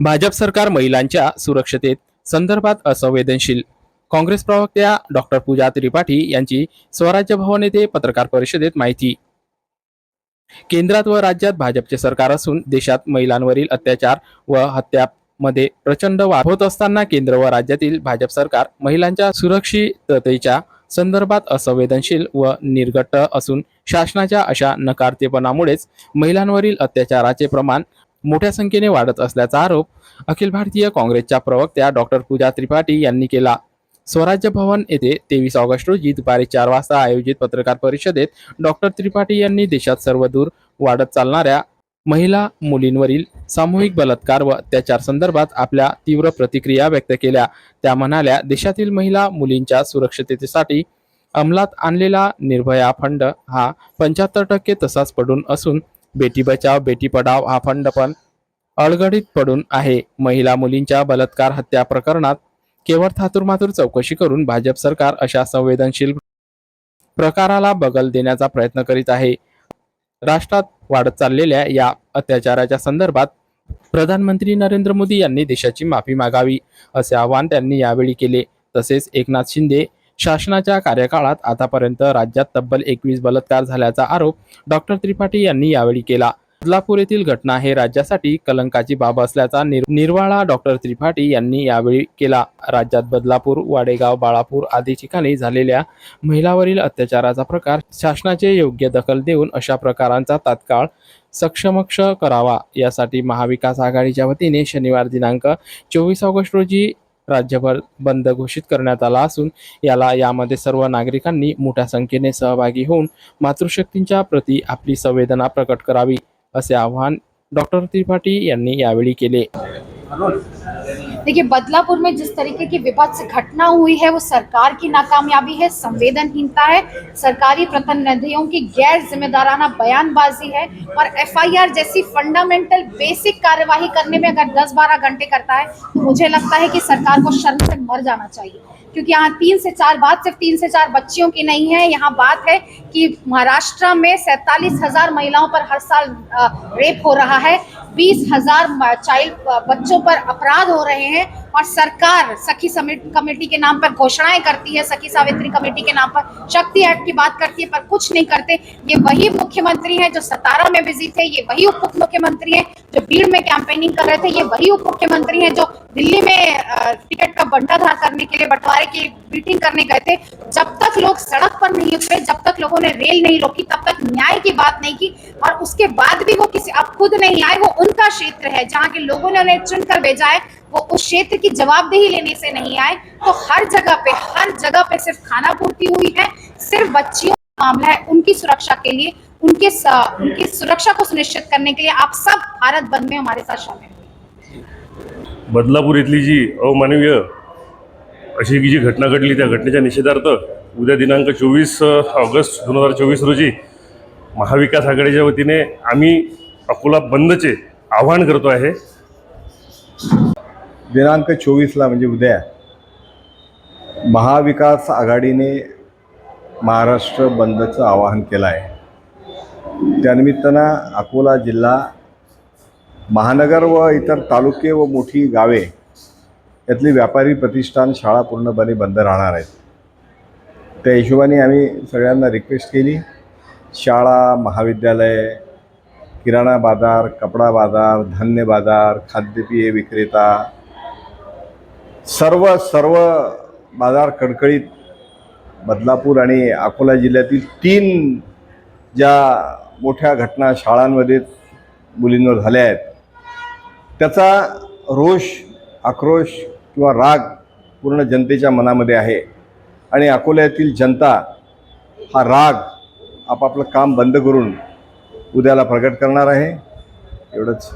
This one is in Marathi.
भाजप सरकार महिलांच्या सुरक्षतेत संदर्भात असंवेदनशील. काँग्रेस प्रवक्त्या डॉक्टर पूजा त्रिपाठी यांची स्वराज्य भवन येथे पत्रकार परिषदेत माहिती. केंद्रात व राज्यात भाजपचे सरकार असून देशात महिलांवरील अत्याचार व हत्यामध्ये प्रचंड वाढ होत असताना केंद्र व राज्यातील भाजप सरकार महिलांच्या सुरक्षिततेच्या संदर्भात असंवेदनशील व निर्घट असून शासनाच्या अशा नकारतेपणामुळेच महिलांवरील अत्याचाराचे प्रमाण मोठ्या संख्येने वाढत असल्याचा आरोप अखिल भारतीय काँग्रेसच्या प्रवक्त्या डॉक्टर पूजा त्रिपाठी यांनी केला. स्वराज्य भवन येथे तेवीस ऑगस्ट रोजी दुपारी चार वाजता आयोजित पत्रकार परिषदेत डॉक्टर त्रिपाठी यांनी देशात सर्वदूर वाढत चालणाऱ्या महिला मुलींवरील सामूहिक बलात्कार व अत्याचार संदर्भात आपल्या तीव्र प्रतिक्रिया व्यक्त केल्या. त्या म्हणाल्या देशातील महिला मुलींच्या सुरक्षिततेसाठी अंमलात आणलेला निर्भया फंड हा पंच्याहत्तर टक्के तसाच पडून असून बेटी बचाव बेटी पढाव हा फंड पण अडगडीत पडून आहे. महिला मुलींच्या बलात्कार हत्या प्रकरणात केवळ थातुरमातुर चौकशी करून भाजप सरकार अशा संवेदनशील प्रकाराला बगल देण्याचा प्रयत्न करीत आहे. राष्ट्रात वाढत चाललेल्या या अत्याचाराच्या संदर्भात प्रधानमंत्री नरेंद्र मोदी यांनी देशाची माफी मागावी असे आवाहन त्यांनी यावेळी केले. तसेच एकनाथ शिंदे शासनाच्या कार्यकाळात आतापर्यंत राज्यात तब्बल एकवीस बलात्कार झाल्याचा आरोप डॉक्टर त्रिपाठी यांनी यावेळी केला. बदलापूर येथील घटना हे राज्यासाठी कलंकाची बाब असल्याचा निर- निर्वाळा डॉक्टर त्रिपाठी यांनी यावेळी केला. राज्यात बदलापूर वाडेगाव बाळापूर आदी ठिकाणी झालेल्या महिलावरील अत्याचाराचा प्रकार शासनाचे योग्य दखल देऊन अशा प्रकारांचा तात्काळ सक्षमक्ष करावा यासाठी महाविकास आघाडीच्या वतीने शनिवार दिनांक चोवीस ऑगस्ट रोजी राज्यभर बंद घोषित करण्यात आला असून याला यामध्ये सर्व नागरिकांनी मोठ्या संख्येने सहभागी होऊन मातृशक्तींच्या प्रती आपली संवेदना प्रकट करावी असे आवाहन डॉक्टर त्रिपाठी यांनी यावेळी केले. देखिए, बदलापुर में जिस तरीके की विपत्त घटना हुई है, वो सरकार की नाकामयाबी है, संवेदनहीनता है, सरकारी प्रतिनिधियों की गैर जिम्मेदाराना बयानबाजी है और एफआईआर जैसी फंडामेंटल बेसिक कार्यवाही करने में अगर 10-12 घंटे करता है तो मुझे लगता है कि सरकार को शर्म से मर जाना चाहिए। क्योंकि यहाँ तीन से चार बात सिर्फ़ तीन से चार बच्चियों की नहीं है। यहाँ बात है कि महाराष्ट्र में सैतालीस हज़ार महिलाओं पर हर साल रेप हो रहा है। बीस हज़ार चाइल्ड बच्चों पर अपराध हो रहे हैं और सरकार सखी कमेटी के नाम पर घोषणाएँ करती है, सखी सावित्री कमेटी के नाम पर। शक्ति एक्ट की बात करती है, पर कुछ नहीं करते। ये वही मुख्यमंत्री हैं जो सतारा में बिज़ी थे, ये वही उप मुख्यमंत्री हैं जो भीड़ में कैंपेनिंग कर रहे थे, ये वही उप मुख्यमंत्री हैं जो दिल्ली में टिकट का बंटाधार करने के लिए, बंटवारे की मीटिंग करने गए थे। जब तक लोग सड़क पर नहीं उतरे, जब तक लोगों ने रेल नहीं रोकी, तब तक न्याय की बात नहीं की, और उसके बाद भी वो किसी, अब खुद नहीं आए, वो उनका क्षेत्र है, जहाँ के लोगों ने उन्हें चुनकर भेजा है, वो उस क्षेत्र की जवाबदेही लेने से नहीं आए। तो हर जगह पे, हर जगह पे सिर्फ़ खाना पूर्ति हुई है, सिर्फ़ बच्चियों का मामला है, उनकी सुरक्षा के लिए, उनके उनकी सुरक्षा को सुनिश्चित करने के लिए आप सब भारत बंद में हमारे साथ शामिल बदलापूर इथली जी अमानवीय अशी जी घटना घडली, त्या घटनेच्या निषेधार्थ उद्या दिनांक चोवीस ऑगस्ट दोन हज़ार चोवीस रोजी महाविकास आघाडीच्या वतीने आम्ही अकोला बंदचे आवाहन करतो आहे. दिनांक चोवीसला म्हणजे उद्या महाविकास आघाडीने महाराष्ट्र बंदचं आवाहन केलं आहे. त्यानिमित्तानं अकोला जिल्हा महानगर व इतर तालुके व मोठी गावे यातली व्यापारी प्रतिष्ठान शाळा पूर्णपणे बंद राहणार आहेत. त्या हिशोबाने आम्ही सगळ्यांना रिक्वेस्ट केली. शाळा महाविद्यालय किराणा बाजार कपडा बाजार धान्य बाजार खाद्यपेय विक्रेता सर्व सर्व बाजार कडकडीत बदलापूर आणि अकोला जिल्ह्यातील तीन ज्या मोठ्या घटना शाळांमध्ये मुलींवर झाल्या आहेत त्याचा रोष आक्रोश किंवा राग पूर्ण जनतेच्या मनामध्ये आहे. आणि अकोल्यातील जनता हा राग आपापलं काम बंद करून उद्याला प्रकट करणार आहे. एवढंच.